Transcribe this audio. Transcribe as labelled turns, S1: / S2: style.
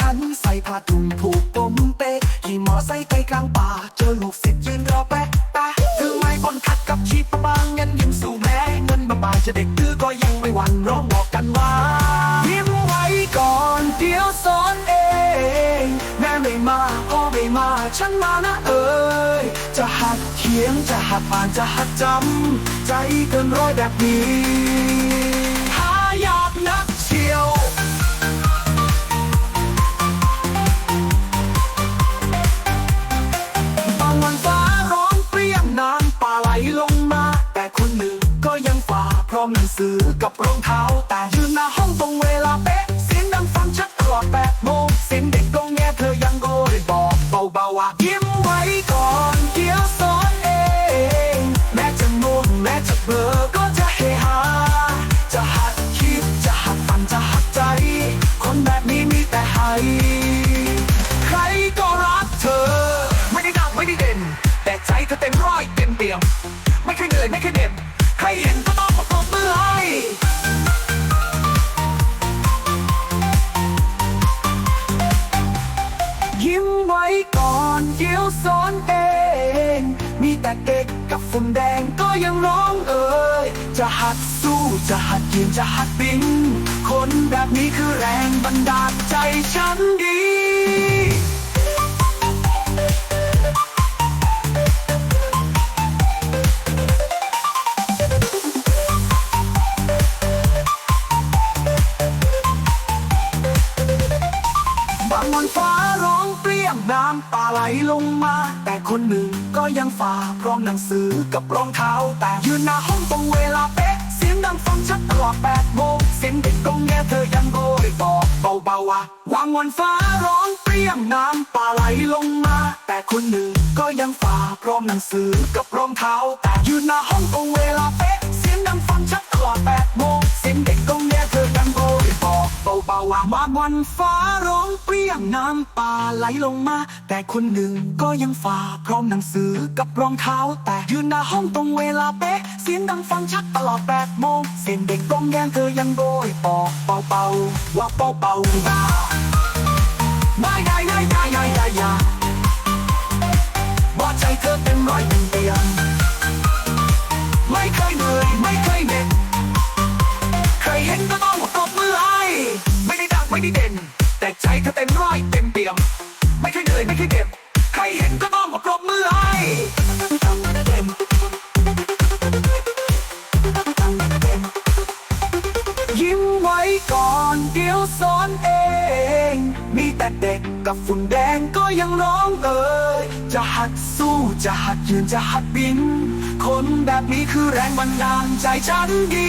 S1: ขัน ใส่ผ้าถุงผูกปมเปะขี่มอไซค์ไปกลางป่า เจอลูกศิษย์ยืนรอแปะแปะถือไม้บนขัดกับชีปะบางเงินยิ้มสู่แม่เงินมาบายจะเด็กดื้อก็ยังไม่หวั่นร้องบอกกันว่ายิ้มไว้ก่อนเดี๋ยวสอนเองแม่ไม่มาพ่อไม่มาฉันมานะเอ่ยจะหัดเขียนจะหัดอ่านจะหัดจำใจเกินร้อยแบบนี้ ลงมา แต่คนหนึ่งก็ยังฝ่าพร้อมหนังสือกับรองเท้าแต่ยืนหน้า ว้ก่อนเดี๋ยวสอนเอง มีแต่เด็กกับฝุ่นแดงก็ยังร้องเอ่ยจะหัดสู้จะหัดยืนจะหัดบิน คนแบบนี้คือแรงบันดาลใจฉันดีบางวันฟ้า น้ำตาไหลลงมา แต่คนหนึ่งก็ยังฝ่าพร้อมหนังสือกับรองเท้า แต่ยืนหน้าห้องตรงเวลาเป๊ะ เสียงดังฟังชัดตลอดแปดโมงเสียงเด็กก็แงเธอยังโกยบอกเบาๆว่าวางวันฟ้าร้องเปรี้ยงน้ำตาไหลลงมา แต่คนหนึ่งก็ยังฝ่าพร้อมหนังสือกับรองเท้า แต่ยืนหน้าห้องตรงเวลาเป๊ะ เสียงดังฟังชัดตลอดแปด บอกเบาๆว่ามาวันฟ้าร้องเปรี้ยงน้ำตาไหลลงมา แต่คนหนึ่งก็ยังฝ่าพร้อมหนังสือกับรองเท้า แต่ยืนหน้าห้องตรงเวลาเป๊ะ เสียงดังฟังชัดตลอดแปดโมงเสียงเด็กก้องแงเธอยังโบยบอกเบาๆว่าเบาๆว่าไม่ได้ไม่ ไม่ได้เด่น แต่ใจเธอเต็มร้อยเต็มเปี่ยม ไม่เคยเหนื่อยไม่เคยเจ็บ ใครเห็นก็ต้องปรบมือให้ยิ้มไว้ก่อนเดี๋ยวสอนเอง มีแต่เด็กกับฝุ่นแดงก็ยังร้องเอ่ยจะหัดสู้จะหัดยืนจะหัดบิน คนแบบนี้คือแรงบันดาลใจฉันดี